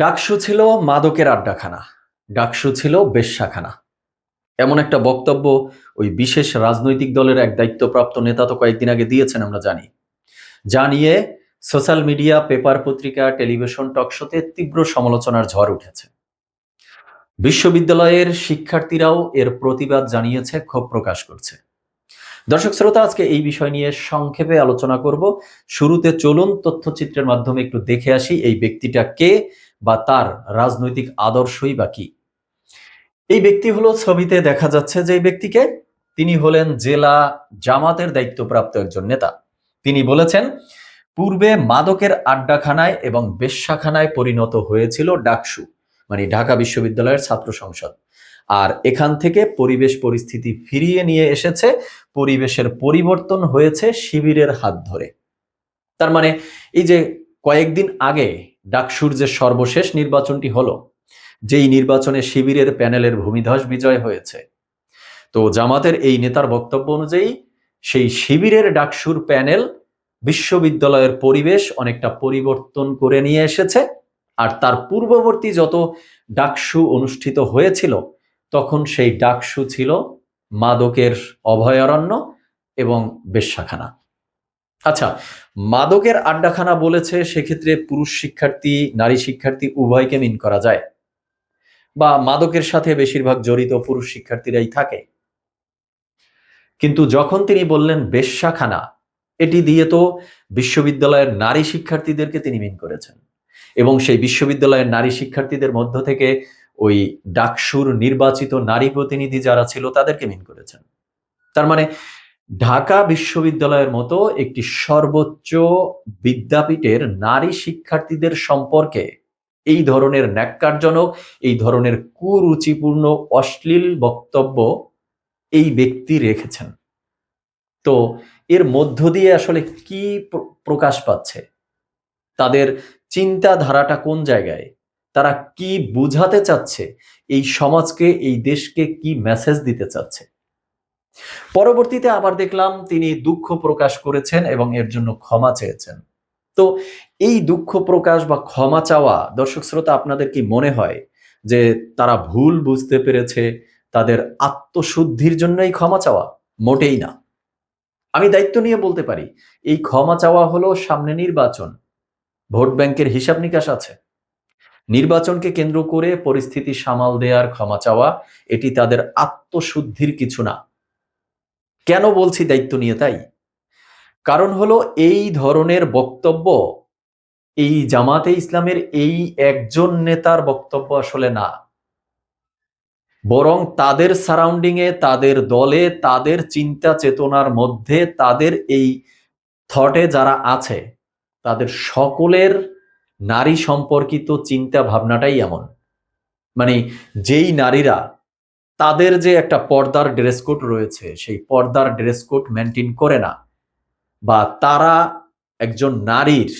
ডাকসু ছিল মাদকের আড্ডাখানা, ডাকসু ছিল বেশ্যাখানা। এমন একটা বক্তব্য ওই বিশেষ রাজনৈতিক দলের এক দায়িত্বপ্রাপ্ত নেতা তো কয়েকদিন আগে দিয়েছেন, আমরা জানি। যা নিয়ে সোশ্যাল মিডিয়া, পেপার পত্রিকা, টেলিভিশন টকশোতে তীব্র সমালোচনার ঝড় উঠেছে। বিশ্ববিদ্যালয়ের শিক্ষার্থীরাও এর প্রতিবাদ জানিয়েছে, ক্ষোভ প্রকাশ করছে। দর্শক শ্রোতা, আজকে এই বিষয় নিয়ে সংক্ষেপে আলোচনা করব। শুরুতে চলুন তথ্যচিত্রের মাধ্যমে একটু দেখে আসি এই ব্যক্তিটা কে বা তার রাজনৈতিক আদর্শই বা কি? এই ব্যক্তি হলো ছবিতে দেখা যাচ্ছে যে ব্যক্তিকে তিনি হলেন জেলা জামাতের দায়িত্বপ্রাপ্ত একজন নেতা। তিনি বলেছেন, পূর্বে মাদকের আড্ডাখানায় এবং বেশ্যাখানায় পরিণত হয়েছিল ডাকসু মানে ঢাকা বিশ্ববিদ্যালয়ের ছাত্র সংসদ। আর এখান থেকে পরিবেশ পরিস্থিতি ফিরিয়ে নিয়ে এসেছে, পরিবেশের পরিবর্তন হয়েছে শিবিরের হাত ধরে। তার মানে এই যে কয়েকদিন আগে ডাকসুর যে সর্বশেষ নির্বাচনটি হলো, যেই নির্বাচনে শিবিরের প্যানেলের ভূমিধস বিজয় হয়েছে। তো জামাতের এই নেতার বক্তব্য অনুযায়ী, সেই শিবিরের ডাকসুর প্যানেল বিশ্ববিদ্যালয়ের পরিবেশ অনেকটা পরিবর্তন করে নিয়ে এসেছে, আর তার পূর্ববর্তী যত ডাকসু অনুষ্ঠিত হয়েছিল, তখন সেই ডাকসু ছিল মাদকের অভয়ারণ্য এবং বেশ্যাখানা। আচ্ছা মাদকের আড্ডাখানা বলেছে সেক্ষেত্রে পুরুষ শিক্ষার্থী, নারী শিক্ষার্থী উভয়কে মিন করা যায় বা মাদকের সাথে বেশিরভাগ জড়িত পুরুষ শিক্ষার্থীরাই থাকে। কিন্তু যখন তিনি বললেন বেশ্যাখানা, এটি দিয়ে তো বিশ্ববিদ্যালয়ের নারী শিক্ষার্থীদেরকে তিনি মিন করেছেন এবং সেই বিশ্ববিদ্যালয়ের নারী শিক্ষার্থীদের মধ্য থেকে ওই ডাকসুর নির্বাচিত নারী প্রতিনিধি যারা ছিল তাদেরকে মিন করেছেন। তার মানে ঢাকা বিশ্ববিদ্যালয়ের মতো একটি সর্বোচ্চ বিদ্যাপীঠের নারী শিক্ষার্থীদের সম্পর্কে এই ধরনের ন্যাক্কারজনক, এই ধরনের কুরুচিপূর্ণ, অশ্লীল বক্তব্য এই ব্যক্তি রেখেছেন। তো এর মধ্য দিয়ে আসলে কি প্র- প্রকাশ পাচ্ছে? তাদের চিন্তাধারাটা কোন জায়গায়? তারা কি বুঝাতে চাচ্ছে? এই সমাজকে, এই দেশকে কি মেসেজ দিতে চাচ্ছে? পরবর্তীতে আবার দেখলাম তিনি দুঃখ প্রকাশ করেছেন এবং এর জন্য ক্ষমা চেয়েছেন। তো এই দুঃখ প্রকাশ বা ক্ষমা চাওয়া, দর্শক শ্রোতা, আপনাদের কি মনে হয় যে তারা ভুল বুঝতে পেরেছে? তাদের আত্মশুদ্ধির জন্যই ক্ষমা চাওয়া? মোটেই না। আমি দায়িত্ব নিয়ে বলতে পারি, এই ক্ষমা চাওয়া হলো সামনে নির্বাচন। ভোট ব্যাংকের হিসাব নিকাশ আছে। নির্বাচনকে কেন্দ্র করে পরিস্থিতি সামাল দেওয়ার ক্ষমা চাওয়া, এটি তাদের আত্মশুদ্ধির কিছু না। কেন বলছি দায়িত্ব নিয়ে তাই? কারণ হলো এই ধরনের বক্তব্য, এই জামাতে ইসলামের এই একজন নেতার বক্তব্য আসলে না। বরং তাদের সারাউন্ডিং এ, তাদের দলে, তাদের চিন্তা চেতনার মধ্যে, তাদের এই থটে যারা আছে, তাদের সকলের নারী সম্পর্কিত চিন্তা ভাবনাটাই এমন। মানে যেই নারীরা তাদের যে একটা পর্দার ড্রেস কোড রয়েছে, সেই পর্দার ড্রেস কোড মেনটেন করে না, বা তারা একজন নারীর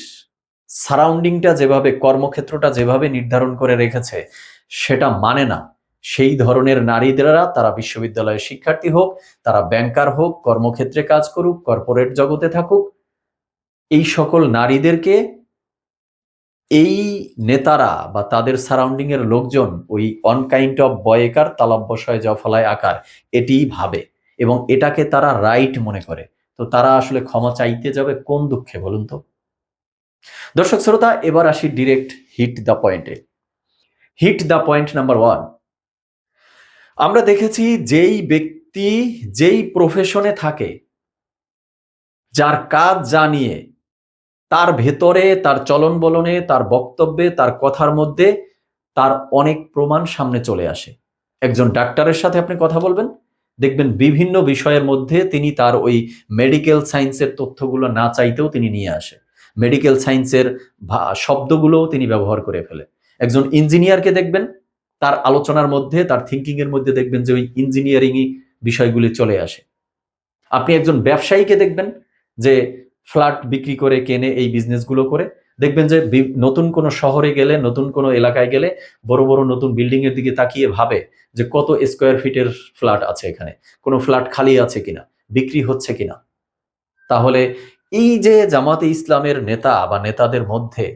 সারাউন্ডিংটা যেভাবে, কর্মক্ষেত্রটা যেভাবে নির্ধারণ করে রেখেছে, সেটা মানে না। সেই ধরনের নারীদেরা তারা বিশ্ববিদ্যালয়ের শিক্ষার্থী হোক, তারা ব্যাংকার হোক, কর্মক্ষেত্রে কাজ করুক কর্পোরেট জগতে থাকুক, এই সকল নারীদেরকে এই নেতারা বা তাদের সারাউন্ডিং এর লোকজন ওই অন কাইন্ড অফ বয়েকার তালাব্যশয় জফলায় আকার এটিই ভাবে এবং এটাকে তারা রাইট মনে করে। তো তারা আসলে ক্ষমা চাইতে যাবে কোন দুঃখে বলুন তো? দর্শক শ্রোতা, এবার আসি ডিরেক্ট হিট দ্য পয়েন্টে hit the point number one আমরা দেখেছি যেই ব্যক্তি, যেই প্রফেশনে থাকে, যার কাজ জানিয়ে তার ভেতরে, তার চলন বলনে তার বক্তব্যে, তার কথার মধ্যে তার অনেক প্রমাণ সামনে চলে আসে। একজন ডাক্তারের সাথে আপনি কথা বলবেন, দেখবেন বিভিন্ন বিষয়ের মধ্যে তিনি তার ওই মেডিকেল সায়েন্সের তথ্যগুলো না চাইতেও তিনি নিয়ে আসে। মেডিকেল সায়েন্সের শব্দগুলোও তিনি ব্যবহার করে ফেলে। একজন ইঞ্জিনিয়ারকে দেখবেন, তার আলোচনার মধ্যে, তার থিঙ্কিং এর মধ্যে দেখবেন যে ওই ইঞ্জিনিয়ারিংই বিষয়গুলি চলে আসে। আপনি একজন ব্যবসায়ীকে দেখবেন যে ফ্ল্যাট বিক্রি করে, কেনে এই বিজনেসগুলো করে। দেখবেন যে নতুন কোনো শহরে গেলে, নতুন কোনো এলাকায় গেলে বড় বড় নতুন বিল্ডিং এর দিকে তাকিয়ে ভাবে যে কত স্কোয়ার ফিটের ফ্ল্যাট আছে এখানে, কোনো ফ্ল্যাট খালি আছে কিনা, বিক্রি হচ্ছে কিনা। তাহলে এই যে জামাতে ইসলামের নেতা বা নেতাদের মধ্যে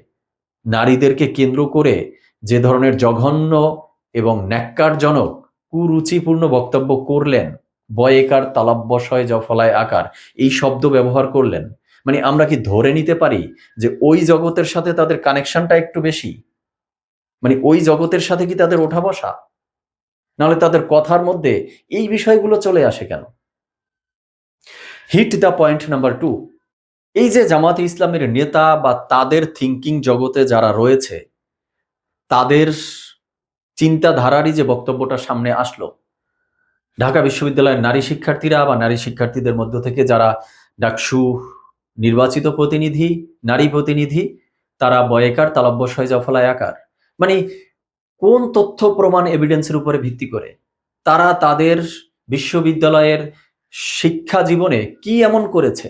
নারীদেরকে কেন্দ্র করে যে ধরনের জঘন্য এবং ন্যাক্কারজনক, কুরুচিপূর্ণ বক্তব্য করলেন, বয়েকার তালাব্বশয় জফলায় আকার, এই শব্দ ব্যবহার করলেন মানে আমরা কি ধরে নিতে পারি যে ওই জগতের সাথে তাদের কানেকশনটা একটু বেশি? মানে ওই জগতের সাথে কি তাদের ওঠা বসা নাহলে তাদের কথার মধ্যে এই বিষয়গুলো চলে আসে কেন? Hit the point number two এই যে জামাতে ইসলামের নেতা বা তাদের থিঙ্কিং জগতে যারা রয়েছে, তাদের চিন্তাধারারই যে বক্তব্যটা সামনে আসলো, ঢাকা বিশ্ববিদ্যালয়ের নারী শিক্ষার্থীরা বা নারী শিক্ষার্থীদের মধ্য থেকে যারা ডাকসু নির্বাচিত প্রতিনিধি, নারী প্রতিনিধি, তারা বয়েকার, তালব্যশয় জফলায় আকার মানে কোন তথ্য, প্রমাণ এভিডেন্সের উপরে ভিত্তি করে? তারা তাদের বিশ্ববিদ্যালয়ের শিক্ষা জীবনে কি এমন করেছে?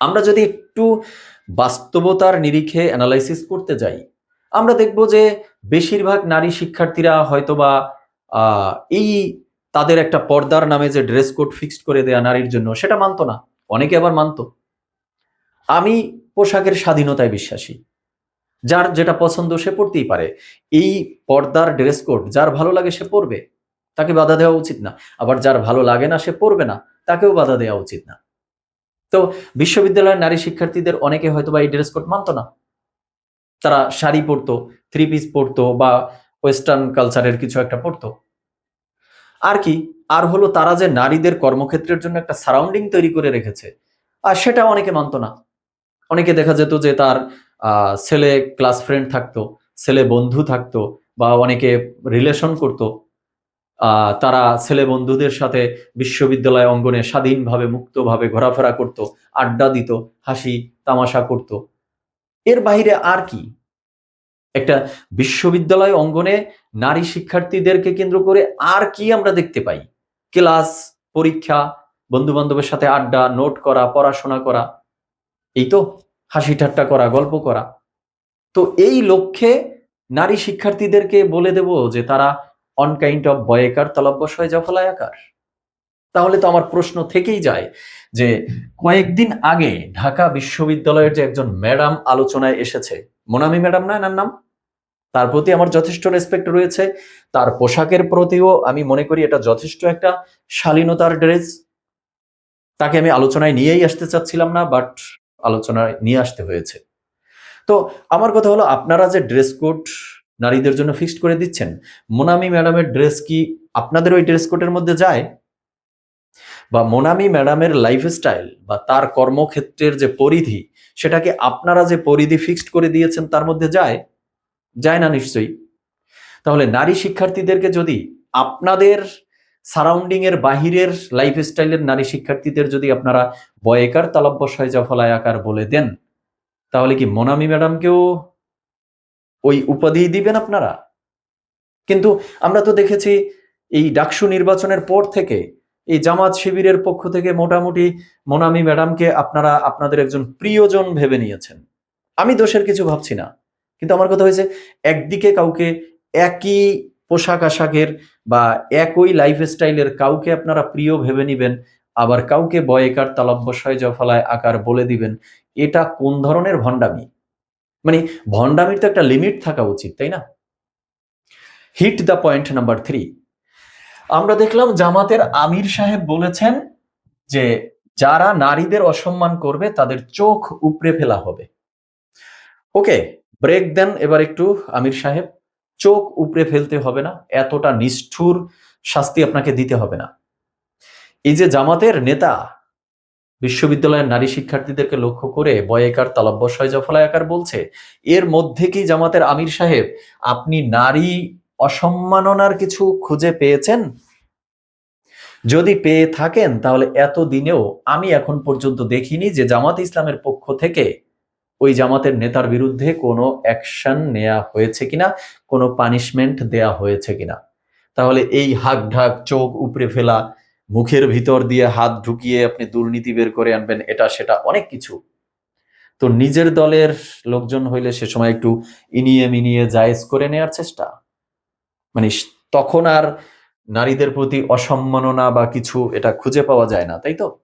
আমরা যদি একটু বাস্তবতার নিরিখে অ্যানালাইসিস করতে যাই, আমরা দেখব যে বেশিরভাগ নারী শিক্ষার্থীরা হয়তোবা এই তাদের একটা পর্দার নামে যে ড্রেস কোড ফিক্সড করে দেয়া নারীর জন্য, সেটা মানতো না। অনেকে আবার মানতো। আমি পোশাকের স্বাধীনতায় বিশ্বাসী। যার যেটা পছন্দ সে পড়তেই পারে। এই পর্দার ড্রেস কোড যার ভালো লাগে সে পরবে। তাকে বাধা দেওয়া উচিত না। আবার যার ভালো লাগে না সে পড়বে না। তাকেও বাধা দেওয়া উচিত না। তো বিশ্ববিদ্যালয়ের নারী শিক্ষার্থীদের অনেকে হয়তো বা এই ড্রেস কোড মানতো না। তারা শাড়ি পরতো থ্রি পিস পরতো বা ওয়েস্টার্ন কালচারের কিছু একটা পরতো। আর কি, আর হলো তারা যে নারীদের কর্মক্ষেত্রের জন্য একটা সারাউন্ডিং তৈরি করে রেখেছে। আর সেটা অনেকে মানতো না। অনেকে দেখা যেত যে তার ছেলে ক্লাস ফ্রেন্ড থাকতো, ছেলে বন্ধু থাকতো বা অনেকে রিলেশন করতো। তারা ছেলে বন্ধুদের সাথে বিশ্ববিদ্যালয় অঙ্গনে স্বাধীনভাবে, মুক্তভাবে ঘোরাফেরা করত, আড্ডা দিত, হাসি, তামাশা করত। এর বাইরে আর কি? একটা বিশ্ববিদ্যালয় অঙ্গনে নারী শিক্ষার্থীদেরকে কেন্দ্র করে আর কি আমরা দেখতে পাই? ক্লাস, পরীক্ষা বন্ধু বান্ধবের সাথে আড্ডা, নোট করা, পড়াশোনা করা। এই তো হাসি ঠাট্টা করা, গল্প করা। তো এই লক্ষ্যে নারী শিক্ষার্থীদেরকে বলে দেব যে তারা অন কাইন্ড অফ বয়েকার তলব্বশয় জফলায়াকার তাহলে তো আমার প্রশ্ন থেকেই যায় যে কয়েকদিন আগে ঢাকা বিশ্ববিদ্যালয়ের যে একজন ম্যাডাম আলোচনায় এসেছে, মোনামি ম্যাডাম না এনার নাম? তার প্রতি আমার যথেষ্ট রেসপেক্ট রয়েছে, তার পোশাকের প্রতিও আমি মনে করি এটা যথেষ্ট একটা শালীনতার ড্রেস তাকে আমি আলোচনায় নিয়েই আসতে চাচ্ছিলাম না বাট আলোচনায় নিয়ে আসতে হয়েছে। তো আমার কথা হলো, আপনারা যে ড্রেস কোড নারীদের জন্য ফিক্সড করে দিচ্ছেন, মোনামি ম্যাডামের ড্রেস কি আপনাদের ওই ড্রেস কোডের মধ্যে যায়? বা মোনামি ম্যাডামের লাইফস্টাইল বা তার কর্মক্ষেত্রের যে পরিধি, সেটাকে আপনারা যে পরিধি ফিক্সড করে দিয়েছেন তার মধ্যে যায়? যায় না নিশ্চয়ই? তাহলে নারী শিক্ষার্থীদেরকে যদি আপনাদের সারাউন্ডিং এর বাহিরের লাইফস্টাইলের নারী শিক্ষার্থীদের যদি আপনারা বয়েকার তালব্বশয় জফলায় আকার বলে দেন, তাহলে কি মোনামি ম্যাডামকেও ওই উপাধি দিবেন আপনারা? কিন্তু আমরা তো দেখেছি এই ডাকসু নির্বাচনের পর থেকে, এই জামাত শিবিরের পক্ষ থেকে মোটামুটি মোনামি ম্যাডামকে আপনারা আপনাদের একজন প্রিয়জন ভেবে নিয়েছেন। আমি দোষের কিছু ভাবছি না, কিন্তু আমার কথা হয়েছে একদিকে কাউকে একই পোশাক আশাকের বা একই লাইফ স্টাইলের কাউকে আপনারা প্রিয় ভেবে নিবেন, আবার কাউকে বয়েকার তালব্বশয় জফলায় আকার বলে দিবেন, এটা কোন ধরনের ভণ্ডামি? মানে ভণ্ডামির তো একটা লিমিট থাকা উচিত, তাই না? Hit the point number three আমরা দেখলাম জামাতের আমির সাহেব বলেছেন যে যারা নারীদের অসম্মান করবে, তাদের চোখ উপড়ে ফেলা হবে। ওকে ব্রেক দেন এবার একটু আমির সাহেব। চোখ উপড়ে ফেলতে হবে না, এতটা নিষ্ঠুর শাস্তি আপনাকে দিতে হবে না। এই যে জামাতের নেতা, বিশ্ববিদ্যালয়ের নারী শিক্ষার্থীদেরকে লক্ষ্য করে বয়েকার তালব্বশয় জফলায়াকার বলছে, এর মধ্যে কি জামাতের আমির সাহেব আপনি নারী অসম্মাননার কিছু খুঁজে পেয়েছেন? যদি পেয়ে থাকেন, তাহলে এত দিনেও আমি এখন পর্যন্ত দেখিনি যে জামাত ইসলামের পক্ষ থেকে ওই জামাতের নেতার বিরুদ্ধে কোনো অ্যাকশন নেওয়া হয়েছে কিনা? কোনো পানিশমেন্ট দেয়া হয়েছে কিনা? তাহলে এই হাক ঢাক, চোখ উপড়ে ফেলা, মুখের ভিতর দিয়ে হাত ঢুকিয়ে আপনি দুর্নীতি বের করে আনবেন, এটা সেটা অনেক কিছু। তো নিজের দলের লোকজন হইলে সে সময় একটু ইনিয়ে মিনিয়ে জায়েজ করে নেওয়ার চেষ্টা। মানে তখন আর নারীদের প্রতি অসম্মাননা বা কিছু এটা খুঁজে পাওয়া যায় না, তাই তো?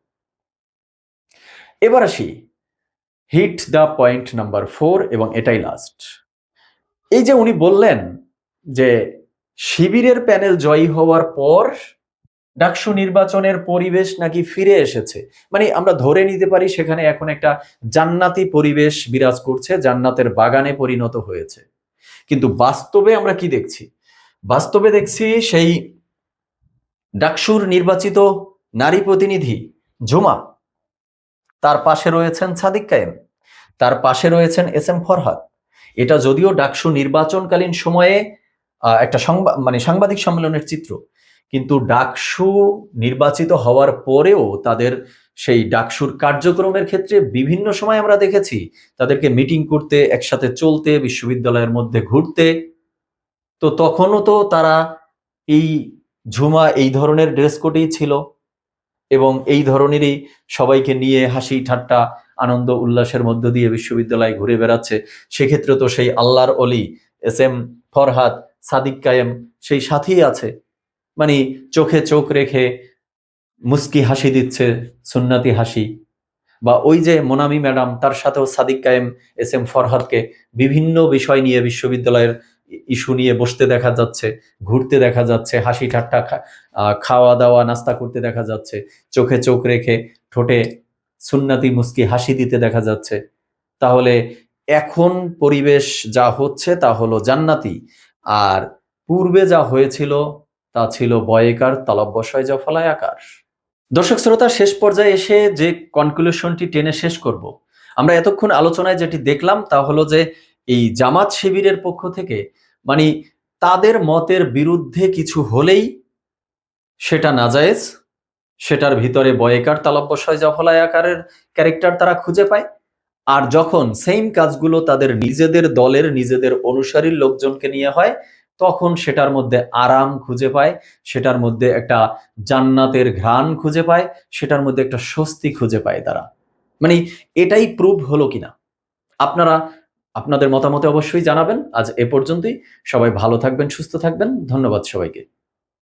এবার আসি। Hit the point number four এবং এটাই লাস্ট এই যে উনি বললেন যে শিবিরের প্যানেল জয়ী হওয়ার পর ডাকসু নির্বাচনের পরিবেশ নাকি ফিরে এসেছে? মানে আমরা ধরে নিতে পারি সেখানে এখন একটা জান্নাতি পরিবেশ বিরাজ করছে, জান্নাতের বাগানে পরিণত হয়েছে। কিন্তু বাস্তবে আমরা কি দেখছি? বাস্তবে দেখছি সেই ডাকসুর নির্বাচিত নারী প্রতিনিধি ঝুমা তার পাশে রয়েছেন সাদিক কায়েম। তার পাশে রয়েছেন এস এম ফরহাদ। এটা যদিও ডাকসু নির্বাচনকালীন সময়ে একটা সংবাদ মানে সাংবাদিক সম্মেলনের চিত্র। কিন্তু ডাকসু নির্বাচিত হওয়ার পরেও তাদের সেই ডাকসুর কার্যক্রমের ক্ষেত্রে বিভিন্ন সময় আমরা দেখেছি, তাদেরকে মিটিং করতে, একসাথে চলতে, বিশ্ববিদ্যালয়ের মধ্যে ঘুরতে। তো তখনও তো তারা এই ঝুমা, এই ধরনের ড্রেস কোডেই ছিল। এবং এই ধরনেরই সবাইকে নিয়ে হাসি, ঠাট্টা, আনন্দ, উল্লাসের মধ্য দিয়ে বিশ্ববিদ্যালয় ঘুরে বেড়াচ্ছে। সেক্ষেত্রে তো সেই আল্লাহর অলি, এস এম ফরহাদ, সাদিক কায়েম, সেই সাথেই আছে। মানে চোখে চোখ রেখে মুস্কি হাসি দিচ্ছে সুন্নাতি হাসি। বা ওই যে মোনামি ম্যাডাম, তার সাথেও সাদিক কায়েম, এস এম ফরহাদকে বিভিন্ন বিষয় নিয়ে বিশ্ববিদ্যালয়ের ইস্যু নিয়ে বসতে দেখা যাচ্ছে, ঘুরতে দেখা যাচ্ছে, হাসি ঠাট্টা খাওয়া দাওয়া, নাস্তা করতে দেখা যাচ্ছে, চোখে চোখ রেখে ঠোঁটে সুন্নাতি মুস্কি হাসি দিতে দেখা যাচ্ছে। তাহলে এখন পরিবেশ যা হচ্ছে তা হলো জান্নাতি। আর পূর্বে যা হয়েছিল তা ছিল বয়েকার তলব্বসয় জফলায় আকার। দর্শক শ্রোতা, শেষ পর্যায়ে এসে যে কনক্লুশনটি টেনে শেষ করব। আমরা এতক্ষণ আলোচনায় যেটি দেখলাম তা হলো যে এই জামাত শিবিরের পক্ষ থেকে মানে তাদের মতের বিরুদ্ধে কিছু হলেই সেটা নাজায়েজ, সেটার ভিতরে বয়েকার তালব্বসয় জফলায় আকারের ক্যারেক্টার তারা খুঁজে পায়। আর যখন সেম কাজগুলো তাদের নিজেদের দলের নিজেদের অনুসারীর লোকজনকে নিয়ে হয়, তখন সেটার মধ্যে আরাম খুঁজে পায়, সেটার মধ্যে একটা জান্নাতের ঘ্রাণ খুঁজে পায়, সেটার মধ্যে একটা স্বস্তি খুঁজে পায় তারা। মানে এটাই প্রুভ হলো কিনা? আপনারা আপনাদের মতামতে অবশ্যই জানাবেন। আজ এ পর্যন্তই। সবাই ভালো থাকবেন সুস্থ থাকবেন। ধন্যবাদ সবাইকে।